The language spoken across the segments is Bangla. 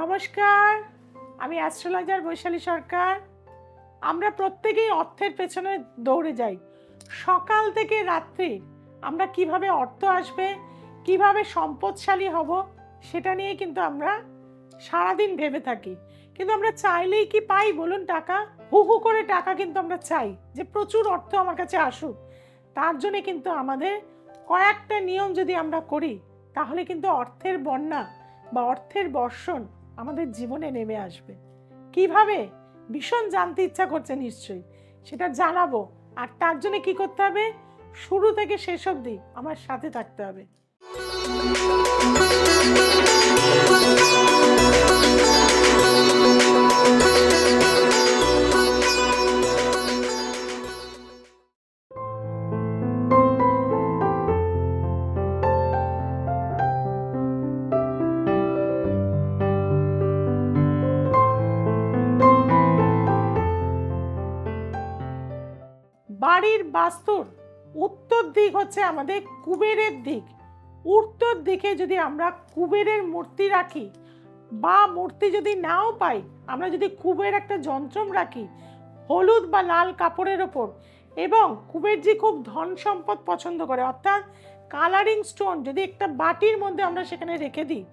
নমস্কার, আমি অ্যাস্ট্রোলজার বৈশালী সরকার। আমরা প্রত্যেকেই অর্থের পেছনে দৌড়ে যাই। সকাল থেকে রাত্রি আমরা কীভাবে অর্থ আসবে, কীভাবে সম্পদশালী হব, সেটা নিয়ে কিন্তু আমরা সারাদিন ভেবে থাকি। কিন্তু আমরা চাইলেই কি পাই বলুন টাকা? হু হু করে টাকা কিন্তু আমরা চাই যে প্রচুর অর্থ আমার কাছে আসুক। তার জন্য কিন্তু আমাদের কয়েকটা নিয়ম যদি আমরা করি, তাহলে কিন্তু অর্থের বন্যা বা অর্থের বর্ষণ আমাদের জীবনে নেমে আসবে। কীভাবে? ভীষণ জানতে ইচ্ছা করছে নিশ্চয়ই। সেটা জানাব। আর তার জন্য কি করতে হবে? শুরু থেকে শেষ অবধি আমার সাথে থাকতে হবে। বাড়ির বাস্তুর উত্তর দিক হচ্ছে আমাদের কুবেরের দিক। উত্তর দিকে যদি আমরা কুবেরের মূর্তি রাখি বা মূর্তি যদি নাও পাই, আমরা যদি কুবের একটা যন্ত্রম রাখি, হলুদ বা লাল কাপড়ের ওপর, এবং কুবেরজি খুব ধন সম্পদ পছন্দ করে, অর্থাৎ কালারিং স্টোন যদি একটা বাটির মধ্যে আমরা সেখানে রেখে দিই,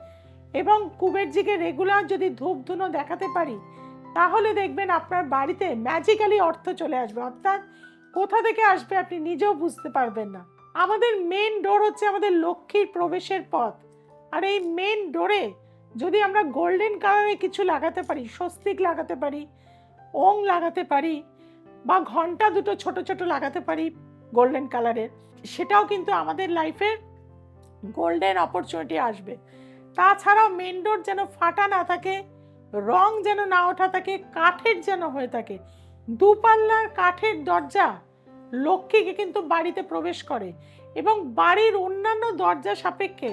এবং কুবেরজিকে রেগুলার যদি ধূপ ধুনো দেখাতে পারি, তাহলে দেখবেন আপনার বাড়িতে ম্যাজিক্যালি অর্থ চলে আসবে। অর্থাৎ কোথা থেকে আসবে আপনি নিজেও বুঝতে পারবেন না। আমাদের মেন ডোর হচ্ছে আমাদের লক্ষ্মীর প্রবেশের পথ। আর এই মেন ডোরে যদি আমরা গোল্ডেন কালারে কিছু লাগাতে পারি, স্বস্তিক লাগাতে পারি, ওং লাগাতে পারি, বা ঘণ্টা দুটো ছোট ছোট লাগাতে পারি গোল্ডেন কালারের সেটাও কিন্তু আমাদের লাইফের গোল্ডেন অপরচুনিটি আসবে। তাছাড়াও মেন ডোর যেন ফাটা না থাকে, রং যেন না ওঠা থাকে, কাঠের যেন হয়ে থাকে দুপাল্লার কাঠের দরজা লক্ষ্মীকে কিন্তু বাড়িতে প্রবেশ করে এবং বাড়ির অন্যান্য দরজা সাপেক্ষে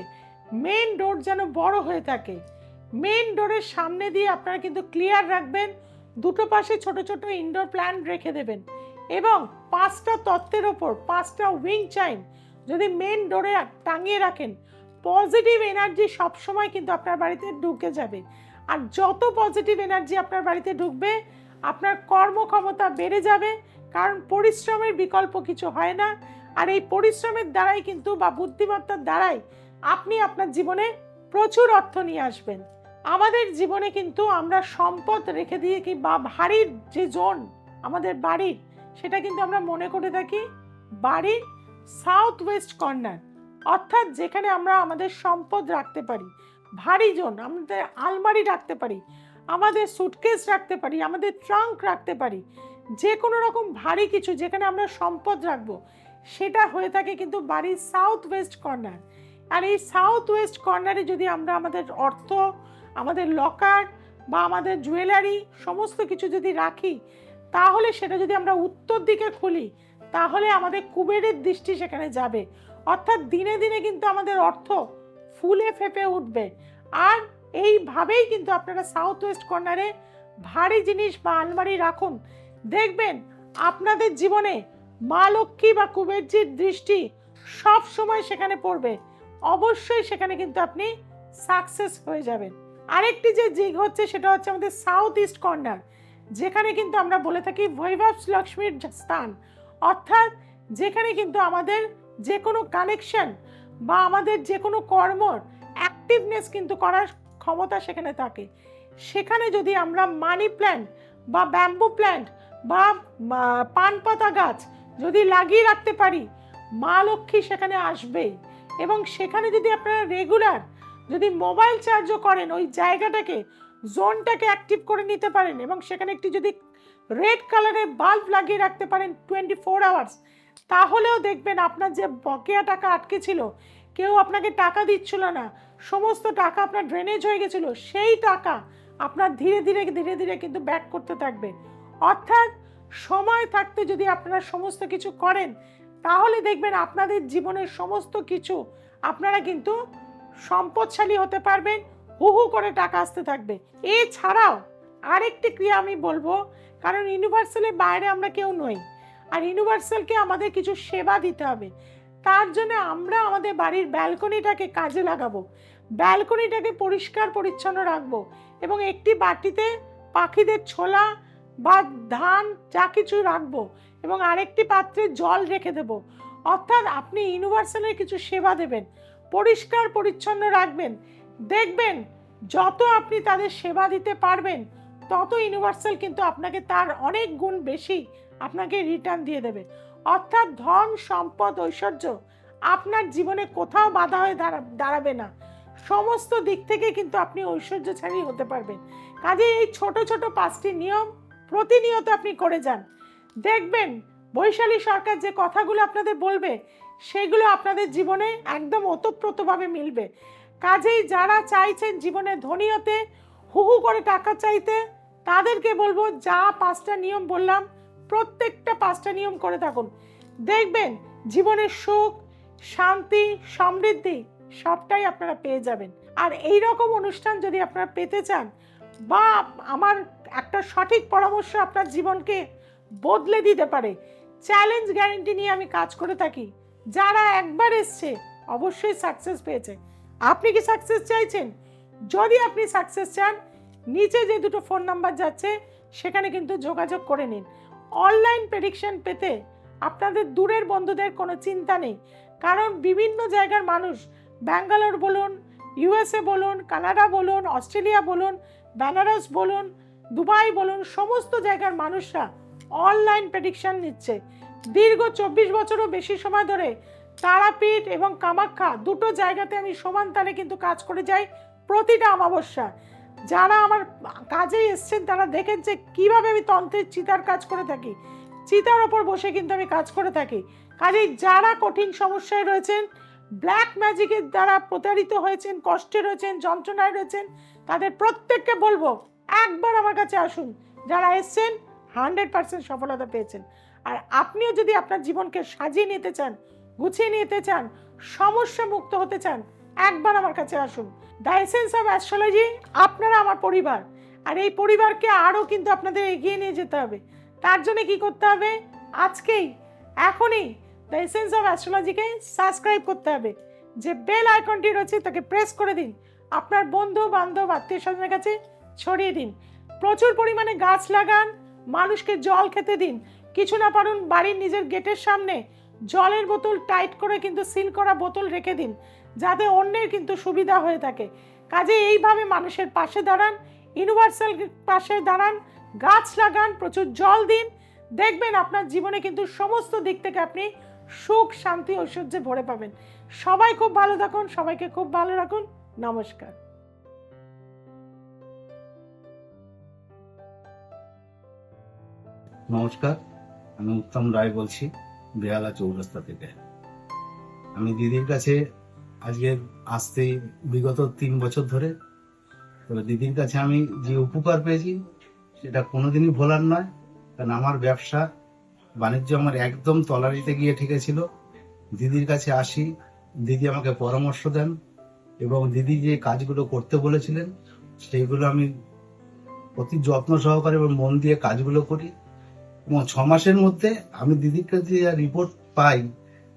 মেন ডোর যেন বড় হয়ে থাকে। মেন ডোরের সামনে দিয়ে আপনারা কিন্তু ক্লিয়ার রাখবেন, দুটো পাশে ছোট ছোট ইনডোর প্ল্যান্ট রেখে দেবেন এবং পাঁচটা তত্ত্বের ওপর, পাঁচটা উইং চাইন যদি মেন ডোরে টাঙিয়ে রাখেন পজিটিভ এনার্জি সবসময় কিন্তু আপনার বাড়িতে ঢুকে যাবে। আর যত পজিটিভ এনার্জি আপনার বাড়িতে ঢুকবে আপনার কর্মক্ষমতা বেড়ে যাবে, কারণ পরিশ্রমের বিকল্প কিছু হয় না। আর এই পরিশ্রমের দ্বারাই কিন্তু বা বুদ্ধিমত্তার দ্বারাই আপনি আপনার জীবনে প্রচুর অর্থ নিয়ে আসবেন। আমাদের জীবনে কিন্তু আমরা সম্পদ রেখে দিয়ে কি বা ভারীর যে জোন আমাদের বাড়ির, সেটা কিন্তু আমরা মনে করে থাকি বাড়ির সাউথ ওয়েস্ট কর্নার অর্থাৎ যেখানে আমরা আমাদের সম্পদ রাখতে পারি, ভারী জোন, আমাদের আলমারি রাখতে পারি। আমাদের সুটকেস রাখতে পারি, আমাদের ট্রাঙ্ক রাখতে পারি, যে কোনো রকম ভারী কিছু যেখানে আমরা সম্পদ রাখব, সেটা হয়ে থাকে কিন্তু বাড়ির সাউথ ওয়েস্ট কর্নার আর এই সাউথ ওয়েস্ট কর্নারে যদি আমরা আমাদের অর্থ, আমাদের লকার বা আমাদের জুয়েলারি সমস্ত কিছু যদি রাখি, তাহলে সেটা যদি আমরা উত্তর দিকে খুলি, তাহলে আমাদের কুবেরের দৃষ্টি সেখানে যাবে। অর্থাৎ দিনে দিনে কিন্তু আমাদের অর্থ ফুলে ফেপে উঠবে। আর এইভাবেই কিন্তু আপনারা সাউথ ওয়েস্ট কর্নারে ভারী জিনিস বা আলমারি রাখুন। দেখবেন আপনাদের জীবনে মা লক্ষ্মী বা কুবেরজির দৃষ্টি সব সময় সেখানে পড়বে। অবশ্যই সেখানে কিন্তু আপনি সাকসেস হয়ে যাবেন। আরেকটি যে দিক হচ্ছে সেটা হচ্ছে আমাদের সাউথ ইস্ট কর্নার যেখানে কিন্তু আমরা বলে থাকি বৈভব লক্ষ্মীর স্থান। অর্থাৎ যেখানে কিন্তু আমাদের যে কোনো কানেকশন বা আমাদের যে কোনো কর্মর অ্যাক্টিভনেস কিন্তু করার ক্ষমতা সেখানে থাকে। সেখানে যদি আমরা মানি প্ল্যান্ট বা ব্যাম্বু প্ল্যান্ট বা পান পাতা গাছ যদি লাগিয়ে রাখতে পারি, মা লক্ষ্মী সেখানে আসবে। এবং সেখানে যদি আপনারা রেগুলার যদি মোবাইল চার্জও করেন, ওই জায়গাটাকে জোনটাকে অ্যাক্টিভ করে নিতে পারেন এবং সেখানে একটি যদি রেড কালারের বাল্ব লাগিয়ে রাখতে পারেন টোয়েন্টি ফোর আওয়ার্স তাহলেও দেখবেন আপনার যে বকেয়া টাকা আটকে ছিল, কেউ আপনাকে টাকা দিচ্ছিল না। সমস্ত টাকা আপনার ড্রেনেজ হয়ে গেছিল, সেই টাকা আপনার ধীরে ধীরে ধীরে ধীরে কিন্তু ব্যাক করতে থাকবে। অর্থাৎ সময় থাকতে যদি আপনারা সমস্ত কিছু করেন, তাহলে দেখবেন আপনাদের জীবনের সমস্ত কিছু আপনারা কিন্তু সম্পদশালী হতে পারবেন, হু হু করে টাকা আসতে থাকবে। এছাড়াও আরেকটি ক্রিয়া আমি বলব, কারণ ইউনিভার্সালের বাইরে আমরা কেউ নই। আর ইউনিভার্সালকে আমাদের কিছু সেবা দিতে হবে। তার জন্য আমরা আমাদের বাড়ির ব্যালকনিটাকে কাজে লাগাবো। ব্যালকনিটাকে পরিষ্কার পরিচ্ছন্ন রাখব এবং একটি বাটিতে পাখিদের ছোলা বা ধান যা কিছু রাখব এবং আরেকটি পাত্রে জল রেখে দেব। অর্থাৎ আপনি ইউনিভার্সালের কিছু সেবা দেবেন, পরিষ্কার পরিচ্ছন্ন রাখবেন। দেখবেন যত আপনি তাদের সেবা দিতে পারবেন, তত ইউনিভার্সাল কিন্তু আপনাকে তার অনেক গুণ বেশি আপনাকে রিটার্ন দিয়ে দেবে। অর্থাৎ ধন, সম্পদ, ঐশ্বর্য আপনার জীবনে কোথাও বাধা হয়ে দাঁড়াবে না। সমস্ত দিক থেকে কিন্তু আপনি ঐশ্বর্য ঐশ্বর্যশালী হতে পারবেন। কাজে এই ছোট ছোট পাঁচটি নিয়ম প্রতিনিয়ত আপনি করে যান। দেখবেন বৈশালী সরকার যে কথাগুলো আপনাদের বলবে, সেগুলো আপনাদের জীবনে একদম ওতপ্রোতভাবে মিলবে। কাজেই যারা চাইছেন জীবনে ধনী হতে হু হু করে টাকা চাইতে, তাদেরকে বলব, যা পাঁচটা নিয়ম বললাম প্রত্যেকটা পাঁচটা নিয়ম করে থাকুন। দেখবেন জীবনের সুখ, শান্তি, সমৃদ্ধি সবটাই আপনারা পেয়ে যাবেন। আর এই রকম অনুষ্ঠান যদি আপনারা পেতে চান বা আমার একটা সঠিক পরামর্শ আপনার জীবনকে বদলে দিতে পারে চ্যালেঞ্জ গ্যারেন্টি নিয়ে আমি কাজ করে থাকি। যারা একবার এসছে অবশ্যই সাকসেস পেয়েছে। আপনি কি সাকসেস চাইছেন? যদি আপনি সাকসেস চান, নিচে যে দুটো ফোন নাম্বার যাচ্ছে, সেখানে কিন্তু যোগাযোগ করে নিন। অনলাইন প্রেডিকশন পেতে আপনাদের দূরের বন্ধুদের কোনো চিন্তা নেই। কারণ বিভিন্ন জায়গার মানুষ, ব্যাঙ্গালোর বলুন ইউএসএ বলুন, কানাডা বলুন, অস্ট্রেলিয়া বলুন, বেনারস বলুন, দুবাই বলুন, সমস্ত জায়গার মানুষরা অনলাইন প্রেডিকশন নিচ্ছে। দীর্ঘ চব্বিশ বছরও বেশি সময় ধরে তারাপীঠ এবং কামাখ্যা দুটো জায়গাতে আমি সমান তালে কিন্তু কাজ করে যাই প্রতিটা অমাবস্যা। যারা আমার কাজে এসছেন, তারা দেখেন যে কীভাবে আমি তন্ত্রের চিতার কাজ করে থাকি। চিতার ওপর বসে কিন্তু আমি কাজ করে থাকি। কাজেই যারা কঠিন সমস্যায় রয়েছেন ব্ল্যাক ম্যাজিকের দ্বারা প্রতারিত হয়েছেন, কষ্টে রয়েছেন, যন্ত্রণায় রয়েছেন, তাদের প্রত্যেককে বলব, একবার আমার কাছে আসুন। যারা এসছেন হান্ড্রেড পার্সেন্ট সফলতা পেয়েছেন। আর আপনিও যদি আপনার জীবনকে সাজিয়ে নিতে চান, গুছিয়ে নিতে চান সমস্যা মুক্ত হতে চান, একবার আমার কাছে আসুন। দ্য এসেন্স অফ অ্যাস্ট্রোলজি, আপনারা আমার পরিবার। আর এই পরিবারকে আরও কিন্তু আপনাদের এগিয়ে নিয়ে যেতে হবে। তার জন্য কি করতে হবে? আজকেই, এখনই দ্য এসেন্স অফ অ্যাস্ট্রোলজিকে সাবস্ক্রাইব করতে হবে। যে বেল আইকনটি রয়েছে, তাকে প্রেস করে দিন। আপনার বন্ধু, বান্ধব, আত্মীয় স্বজনের কাছে ছড়িয়ে দিন। প্রচুর পরিমাণে গাছ লাগান, মানুষকে জল খেতে দিন। কিছু না পারুন বাড়ির নিজের গেটের সামনে জলের বোতল টাইট করে কিন্তু সিল করা বোতল রেখে দিন। যাতে অন্যের কিন্তু সুবিধা হয়ে থাকে। কাজে এইভাবে মানুষের পাশে দাঁড়ান ইউনিভার্সাল পাশে দাঁড়ান, গাছ লাগান, প্রচুর জল দিন। দেখবেন আপনার জীবনে কিন্তু সমস্ত দিক থেকে আপনি সুখ, শান্তি, ঐশ্বর্যে ভরে পাবেন। সবাই খুব ভালো থাকুন, সবাইকে খুব ভালো রাখুন। নমস্কার। নমস্কার, আমি উত্তম রায় বলছি, বেহালা চৌরাস্তা থেকে। আমি দিদির কাছে আজকে আসতে বিগত তিন বছর ধরে তবে দিদির কাছে আমি যে উপকার পেয়েছি, সেটা কোনোদিনই ভোলার নয়। কারণ আমার ব্যবসা বাণিজ্য আমার একদম তলারিতে গিয়ে ঠেকেছিল। দিদির কাছে আসি, দিদি আমাকে পরামর্শ দেন এবং দিদি যে কাজগুলো করতে বলেছিলেন, সেইগুলো আমি অতি যত্ন সহকারে এবং মন দিয়ে কাজগুলো করি। এবং ছ মাসের মধ্যে আমি দিদির কাছে রিপোর্ট পাই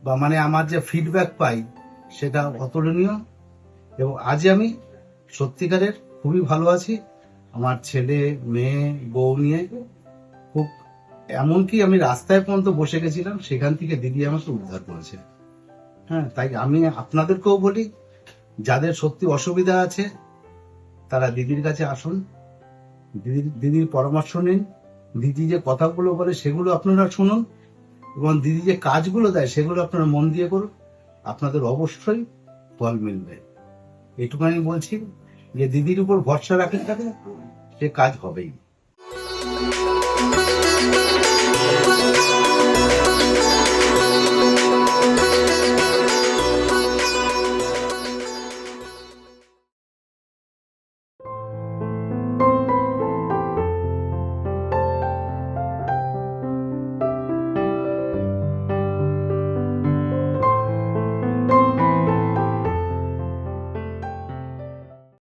বা মানে আমার যে ফিডব্যাক পাই সেটা অতুলনীয় এবং আজ আমি সত্যিকারের খুবই ভালো আছি। আমার ছেলে, মেয়ে, বউ নিয়ে খুব এমনকি আমি রাস্তায় পর্যন্ত বসে গেছিলাম, সেখান থেকে দিদি আমাকে উদ্ধার করেছে। হ্যাঁ তাই আমি আপনাদেরকেও বলি, যাদের সত্যি অসুবিধা আছে, তারা দিদির কাছে আসুন। দিদির দিদির পরামর্শ নিন। দিদি যে কথাগুলো বলে সেগুলো আপনারা শুনুন এবং দিদি যে কাজগুলো দেয় সেগুলো আপনারা মন দিয়ে করুন। আপনাদের অবশ্যই ফল মিলবে। এটুকু আমি বলছি যে দিদির উপর ভরসা রাখেন তাকে সে কাজ হবেই।